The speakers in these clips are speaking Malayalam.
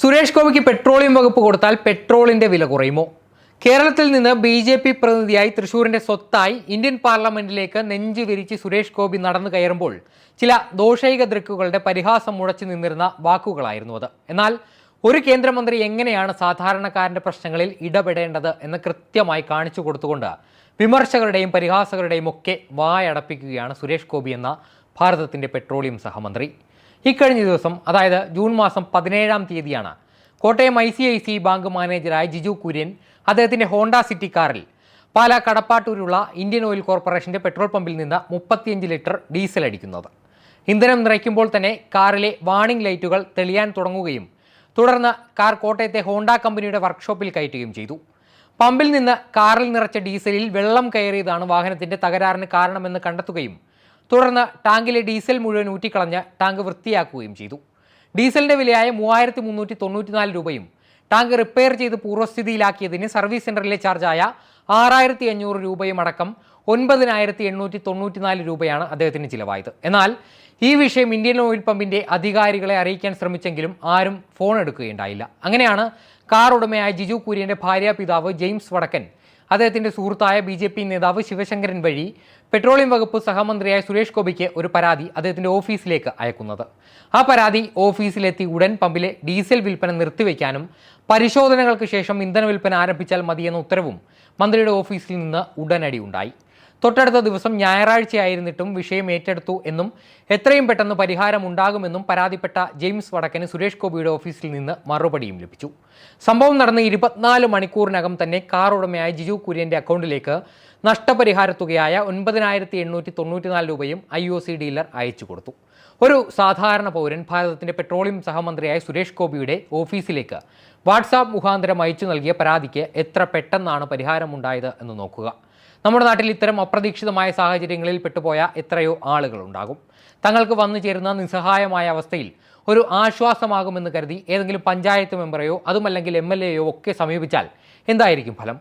സുരേഷ് ഗോപിക്ക് പെട്രോളിയം വകുപ്പ് കൊടുത്താൽ പെട്രോളിന്റെ വില കുറയുമോ? കേരളത്തിൽ നിന്ന് ബി ജെ പി പ്രതിനിധിയായി തൃശൂരിന്റെ സ്വത്തായി ഇന്ത്യൻ പാർലമെന്റിലേക്ക് നെഞ്ചു വിരിച്ച് സുരേഷ് ഗോപി നടന്നു കയറുമ്പോൾ ചില ദോഷൈക ദൃക്കുകളുടെ പരിഹാസം മുഴച്ചു നിന്നിരുന്ന വാക്കുകളായിരുന്നു അത്. എന്നാൽ ഒരു കേന്ദ്രമന്ത്രി എങ്ങനെയാണ് സാധാരണക്കാരന്റെ പ്രശ്നങ്ങളിൽ ഇടപെടേണ്ടത് എന്ന് കൃത്യമായി കാണിച്ചു കൊടുത്തുകൊണ്ട് വിമർശകരുടെയും പരിഹാസകരുടെയും ഒക്കെ വായടപ്പിക്കുകയാണ് സുരേഷ് ഗോപി എന്ന ഭാരതത്തിന്റെ പെട്രോളിയം സഹമന്ത്രി. ഇക്കഴിഞ്ഞ ദിവസം അതായത് ജൂൺ മാസം പതിനേഴാം തീയതിയാണ് Kottayam I C I C bank മാനേജറായ Jiju Kurian അദ്ദേഹത്തിന്റെ ഹോണ്ട സിറ്റി കാറിൽ പാലാ കടപ്പാട്ടൂരുള്ള ഇന്ത്യൻ ഓയിൽ കോർപ്പറേഷന്റെ പെട്രോൾ പമ്പിൽ നിന്ന് മുപ്പത്തിയഞ്ച് ലിറ്റർ ഡീസൽ അടിക്കുന്നത്. ഇന്ധനം നിറയ്ക്കുമ്പോൾ തന്നെ കാറിലെ വാണിംഗ് ലൈറ്റുകൾ തെളിയാൻ തുടങ്ങുകയും തുടർന്ന് കാർ കോട്ടയത്തെ ഹോണ്ട കമ്പനിയുടെ വർക്ക്ഷോപ്പിൽ കയറ്റുകയും ചെയ്തു. പമ്പിൽ നിന്ന് കാറിൽ നിറച്ച ഡീസലിൽ വെള്ളം കയറിയതാണ് വാഹനത്തിന്റെ തകരാറിന് കാരണമെന്ന് കണ്ടെത്തുകയും തുടർന്ന് ടാങ്കിലെ ഡീസൽ മുഴുവൻ ഊറ്റിക്കളഞ്ഞ് ടാങ്ക് വൃത്തിയാക്കുകയും ചെയ്തു. ഡീസലിന്റെ വിലയായ മൂവായിരത്തി മുന്നൂറ്റി തൊണ്ണൂറ്റിനാല് രൂപയും ടാങ്ക് റിപ്പയർ ചെയ്ത് പൂർവസ്ഥിതിയിലാക്കിയതിന് സർവീസ് സെന്ററിലെ ചാർജായ ആറായിരത്തി അഞ്ഞൂറ് രൂപയും അടക്കം ഒൻപതിനായിരത്തി എണ്ണൂറ്റി തൊണ്ണൂറ്റിനാല് രൂപയാണ് അദ്ദേഹത്തിന് ചിലവായത്. എന്നാൽ ഈ വിഷയം ഇന്ത്യൻ ഓയിൽ പമ്പിന്റെ അധികാരികളെ അറിയിക്കാൻ ശ്രമിച്ചെങ്കിലും ആരും ഫോൺ എടുക്കുകയുണ്ടായില്ല. അങ്ങനെയാണ് കാർ ഉടമയായ ജിജു കുര്യന്റെ ഭാര്യ പിതാവ് ജെയിംസ് വടക്കൻ അദ്ദേഹത്തിന്റെ സുഹൃത്തായ ബി നേതാവ് ശിവശങ്കരൻ വഴി പെട്രോളിയം വകുപ്പ് സഹമന്ത്രിയായ സുരേഷ് ഗോപിക്ക് ഒരു പരാതി അദ്ദേഹത്തിന്റെ ഓഫീസിലേക്ക് അയക്കുന്നത്. ആ പരാതി ഓഫീസിലെത്തി ഉടൻ പമ്പിലെ ഡീസൽ വിൽപ്പന നിർത്തിവെക്കാനും പരിശോധനകൾക്ക് ശേഷം ഇന്ധന വിൽപ്പന ആരംഭിച്ചാൽ മതിയെന്ന ഉത്തരവും മന്ത്രിയുടെ ഓഫീസിൽ നിന്ന് ഉടനടി ഉണ്ടായി. തൊട്ടടുത്ത ദിവസം ഞായറാഴ്ചയായിരുന്നിട്ടും വിഷയം ഏറ്റെടുത്തു എന്നും എത്രയും പെട്ടെന്ന് പരിഹാരം ഉണ്ടാകുമെന്നും പരാതിപ്പെട്ട ജെയിംസ് വടക്കന് സുരേഷ് ഗോപിയുടെ ഓഫീസിൽ നിന്ന് മറുപടിയും ലഭിച്ചു. സംഭവം നടന്ന് ഇരുപത്തിനാല് മണിക്കൂറിനകം തന്നെ കാർ ഉടമയായ ജിജു കുര്യന്റെ അക്കൗണ്ടിലേക്ക് നഷ്ടപരിഹാര തുകയായ ഒൻപതിനായിരത്തി എണ്ണൂറ്റി തൊണ്ണൂറ്റിനാല് രൂപയും ഐ ഒ സി ഡീലർ അയച്ചു കൊടുത്തു. ഒരു സാധാരണ പൗരൻ ഭാരതത്തിന്റെ പെട്രോളിയം സഹമന്ത്രിയായ സുരേഷ് ഗോപിയുടെ ഓഫീസിലേക്ക് വാട്സാപ്പ് മുഖാന്തരം അയച്ചു നൽകിയ പരാതിക്ക് എത്ര പെട്ടെന്നാണ് പരിഹാരമുണ്ടായത് എന്ന് നോക്കുക. നമ്മുടെ നാട്ടിൽ ഇത്തരം അപ്രതീക്ഷിതമായ സാഹചര്യങ്ങളിൽ പെട്ടുപോയ എത്രയോ ആളുകളുണ്ടാകും. തങ്ങൾക്ക് വന്നു ചേരുന്ന നിസ്സഹായമായ അവസ്ഥയിൽ ഒരു ആശ്വാസമാകുമെന്ന് കരുതി ഏതെങ്കിലും പഞ്ചായത്ത് മെമ്പറെയോ അതുമല്ലെങ്കിൽ എം എൽ എയോ ഒക്കെ സമീപിച്ചാൽ എന്തായിരിക്കും ഫലം?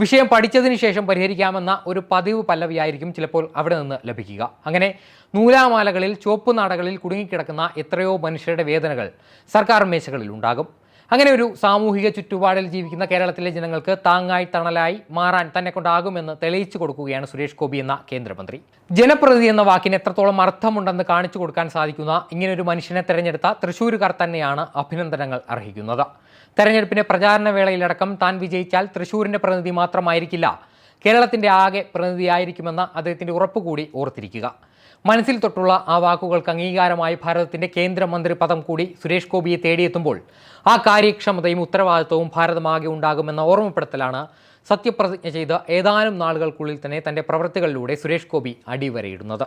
വിഷയം പഠിച്ചതിന് ശേഷം പരിഹരിക്കാമെന്ന ഒരു പതിവ് പല്ലവിയായിരിക്കും ചിലപ്പോൾ അവിടെ നിന്ന് ലഭിക്കുക. അങ്ങനെ നൂലാമാലകളിൽ ചുവപ്പ് നാടകളിൽ കുടുങ്ങിക്കിടക്കുന്ന എത്രയോ മനുഷ്യരുടെ വേദനകൾ സർക്കാർ മേശകളിൽ ഉണ്ടാകും അങ്ങനെ ഒരു സാമൂഹിക ചുറ്റുപാടിൽ ജീവിക്കുന്ന കേരളത്തിലെ ജനങ്ങൾക്ക് താങ്ങായി തണലായി മാറാൻ തന്നെ കൊണ്ടാകുമെന്ന് തെളിയിച്ചു കൊടുക്കുകയാണ് സുരേഷ് ഗോപി എന്ന കേന്ദ്രമന്ത്രി. ജനപ്രതി എന്ന വാക്കിന് എത്രത്തോളം അർത്ഥമുണ്ടെന്ന് കാണിച്ചു കൊടുക്കാൻ സാധിക്കുന്ന ഇങ്ങനൊരു മനുഷ്യനെ തെരഞ്ഞെടുത്ത തൃശ്ശൂരുകാർ തന്നെയാണ് അഭിനന്ദനങ്ങൾ അർഹിക്കുന്നത്. തെരഞ്ഞെടുപ്പിന്റെ പ്രചാരണ വേളയിലടക്കം താൻ വിജയിച്ചാൽ തൃശ്ശൂരിന്റെ പ്രതിനിധി മാത്രമായിരിക്കില്ല കേരളത്തിന്റെ ആകെ പ്രതിനിധിയായിരിക്കുമെന്ന അദ്ദേഹത്തിന്റെ ഉറപ്പുകൂടി ഓർത്തിരിക്കുക. മനസ്സിൽ തൊട്ടുള്ള ആ വാക്കുകൾക്ക് അംഗീകാരമായി ഭാരതത്തിന്റെ കേന്ദ്രമന്ത്രി പദം കൂടി സുരേഷ് ഗോപിയെ തേടിയെത്തുമ്പോൾ ആ കാര്യക്ഷമതയും ഉത്തരവാദിത്വവും ഭാരതമാകെ ഉണ്ടാകുമെന്ന ഓർമ്മപ്പെടുത്തലാണ് സത്യപ്രതിജ്ഞ ചെയ്ത ഏതാനും നാളുകൾക്കുള്ളിൽ തന്നെ തന്റെ പ്രവൃത്തികളിലൂടെ സുരേഷ് ഗോപി അടിവരയിടുന്നത്.